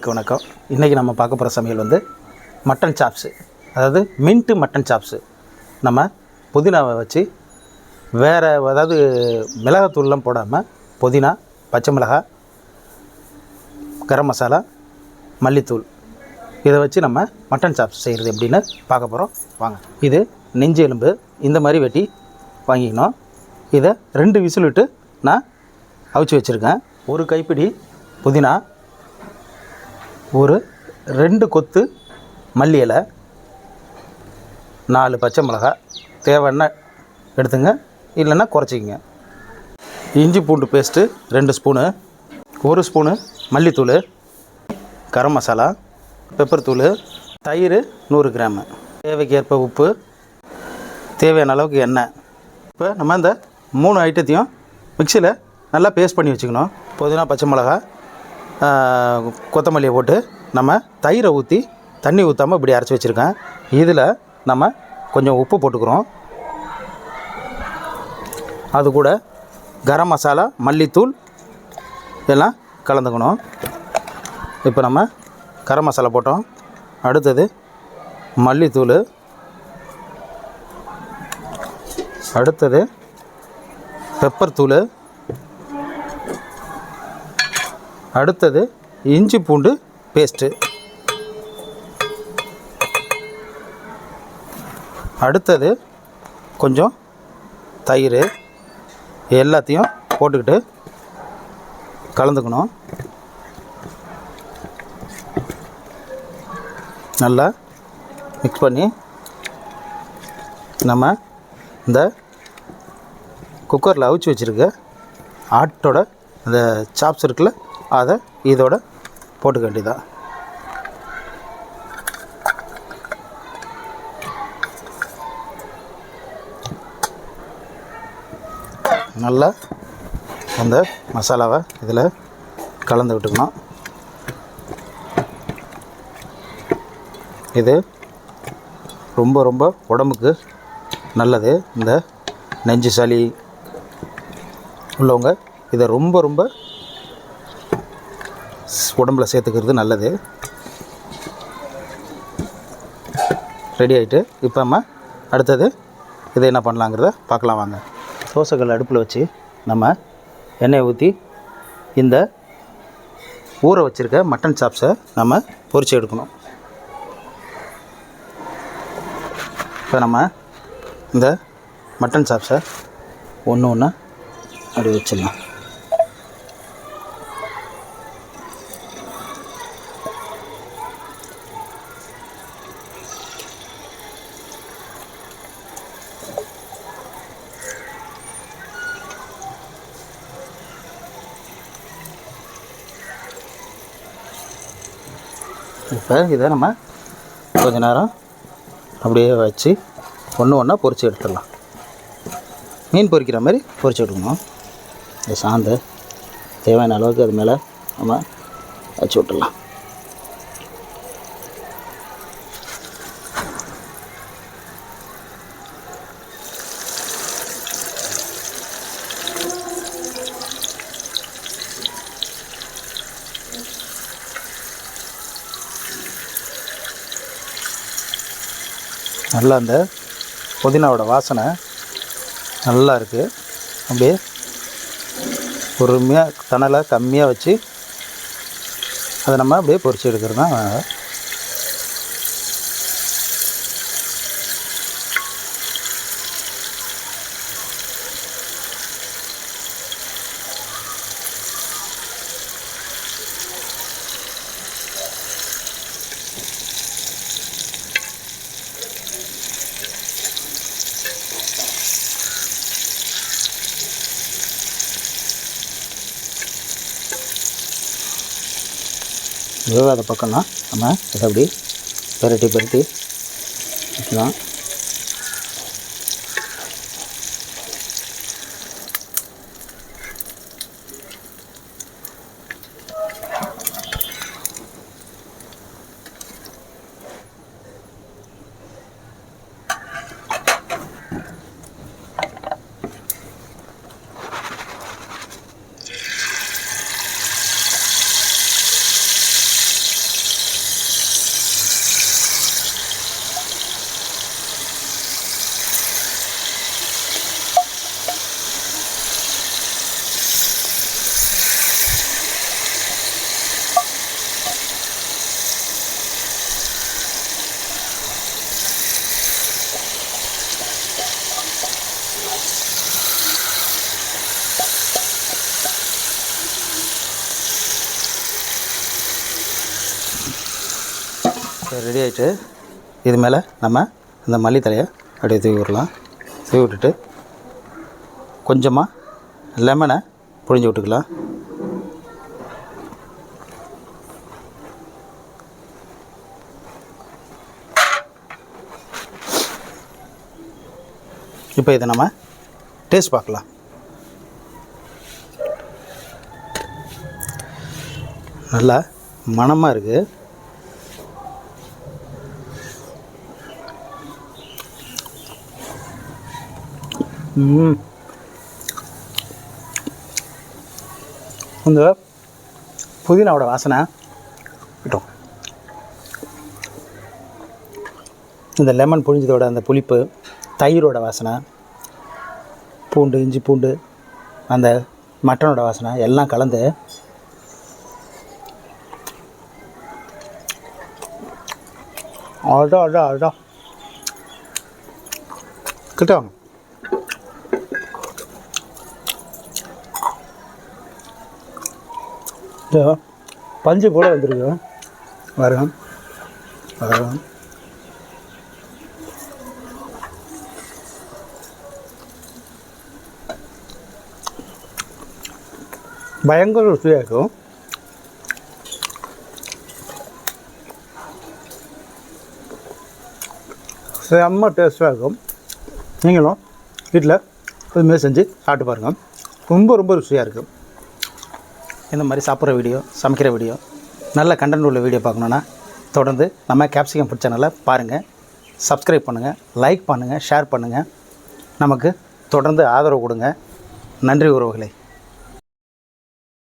நண்பர்களுக்கு வணக்கம். இன்றைக்கி நம்ம பார்க்க போகிற சமையல் வந்து மட்டன் சாப்ஸு அதாவது மின்ட்டு மட்டன் சாப்ஸு நம்ம புதினாவை வச்சு வேறு அதாவது மிளகாத்தூள்லாம் போடாமல் புதினா பச்சை மிளகாய் கரம் மசாலா மல்லித்தூள். இதை வச்சு நம்ம மட்டன் சாப்ஸ் செய்கிறது எப்படின்னு பார்க்க போகிறோம் வாங்க. இது நெஞ்சு எலும்பு இந்த மாதிரி வெட்டி வாங்கிக்கணும். இதை ரெண்டு விசில் விட்டு நான் அவிச்சு வச்சுருக்கேன். ஒரு கைப்பிடி புதினா ஒரு ரெண்டு கொத்து மல்லி இலை நாலு பச்சை மிளகாய் தேவைன்னா எடுத்துங்க இல்லைன்னா குறைச்சிக்கிங்க. இஞ்சி பூண்டு பேஸ்ட்டு ரெண்டு ஸ்பூனு ஒரு ஸ்பூனு மல்லித்தூள் கரம் மசாலா பெப்பர் தூள் தயிர் நூறு கிராமு. தேவைக்கேற்ப உப்பு தேவையான அளவுக்கு எண்ணெய். இப்போ நம்ம இந்த மூணு ஐட்டத்தையும் மிக்சியில் நல்லா பேஸ்ட் பண்ணி வச்சுக்கணும். புதினா பச்சை மிளகா கொத்தமல்லியை போட்டு நம்ம தயிரை ஊற்றி தண்ணி ஊற்றாமல் இப்படி அரைச்சி வச்சுருக்கேன். இதில் நம்ம கொஞ்சம் உப்பு போட்டுக்கிறோம். அது கூட கரம் மசாலா மல்லித்தூள் இதெல்லாம் கலந்துக்கணும். இப்போ நம்ம கரம் மசாலா போட்டோம். அடுத்தது மல்லித்தூள். அடுத்தது பெப்பர் தூள். அடுத்தது இஞ்சி பூண்டு பேஸ்ட்டு அடுத்தது கொஞ்சம் தயிர் எல்லாத்தையும் போட்டுக்கிட்டு கலந்துக்கணும். நல்லா மிக்ஸ் பண்ணி நம்ம இந்த குக்கரில் அவிச்சு வச்சுருக்க ஆட்டோட அந்த சாப்ஸ் இருக்குல்ல அதை இதோட போட்டுக்க வேண்டியதான் நல்லா அந்த மசாலாவை இதில் கலந்து விட்டுக்கணும். இது ரொம்ப ரொம்ப உடம்புக்கு நல்லது. இந்த நெஞ்சு சளி உள்ளவங்க இதை ரொம்ப ரொம்ப உடம்பில் சேர்த்துக்கிறது நல்லது. ரெடி ஆகிட்டு இப்போ நம்ம அடுத்தது இதை என்ன பண்ணலாங்கிறத பார்க்கலாம் வாங்க. தோசைக்கல் அடுப்பில் வச்சு நம்ம எண்ணெயை ஊற்றி இந்த ஊற வச்சுருக்க மட்டன் சாப்ஸை நம்ம பொறிச்சு எடுக்கணும். இப்போ நம்ம இந்த மட்டன் சாப்ஸை ஒன்று ஒன்று அப்படி வச்சிடலாம். இப்போ இதை நம்ம கொஞ்ச நேரம் அப்படியே வச்சு ஒன்று ஒன்றா பொறிச்சு எடுத்துடலாம். மீன் பொரிக்கிற மாதிரி பொரிச்சு எடுக்கணும். இந்த சாந்த தேவையான அளவுக்கு அது மேலே நம்ம வச்சு விட்டுடலாம். நல்லா அந்த புதினாவோட வாசனை நல்லா இருக்குது அப்படியே பொறுமையாக தணலை கம்மியாக வச்சு அதை நம்ம அப்படியே பொறிச்சு எடுக்கிறது தான் வேகாத பக்கம்னா நம்ம இதை அப்படி பெரட்டி பெரட்டி வைக்கலாம். ரெடி ஆகிட்டு இது மேலே நம்ம இந்த மல்லித்தலையை அப்படியே தூவி விடலாம். தூவி விட்டுட்டு கொஞ்சமாக லெமனை புழிஞ்சு விட்டுக்கலாம். இப்போ இதை நம்ம டேஸ்ட் பார்க்கலாம். நல்லா மணமாக இருக்குது ம். இந்த புதினாவோட வாசனை கிட்டும். இந்த லெமன் புழிஞ்சதோட அந்த புளிப்பு தயிரோட வாசனை பூண்டு இஞ்சி பூண்டு அந்த மட்டனோட வாசனை எல்லாம் கலந்து அடா அடா அடா கிட்ட வாங்க இதோ பஞ்சு கூட வந்துருக்கு. வரும் வரும் பயங்கர ருசியாக இருக்கும். செம்ம டேஸ்ட்டாக இருக்கும். நீங்களும் வீட்டில் இதுமாரி செஞ்சு சாப்பிட்டு பாருங்கள் ரொம்ப ரொம்ப ருசியாக இருக்கும் இந்த மாதிரி சாப்பிட்ற வீடியோ சமைக்கிற வீடியோ நல்ல கண்டென்ட் உள்ள வீடியோ பார்க்கணுன்னா தொடர்ந்து நம்ம கேப்சிகம் ஃபுட் சேனலை பாருங்கள் சப்ஸ்கிரைப் பண்ணுங்கள் லைக் பண்ணுங்கள் ஷேர் பண்ணுங்கள் நமக்கு தொடர்ந்து ஆதரவு கொடுங்க. நன்றி உறவுகளை.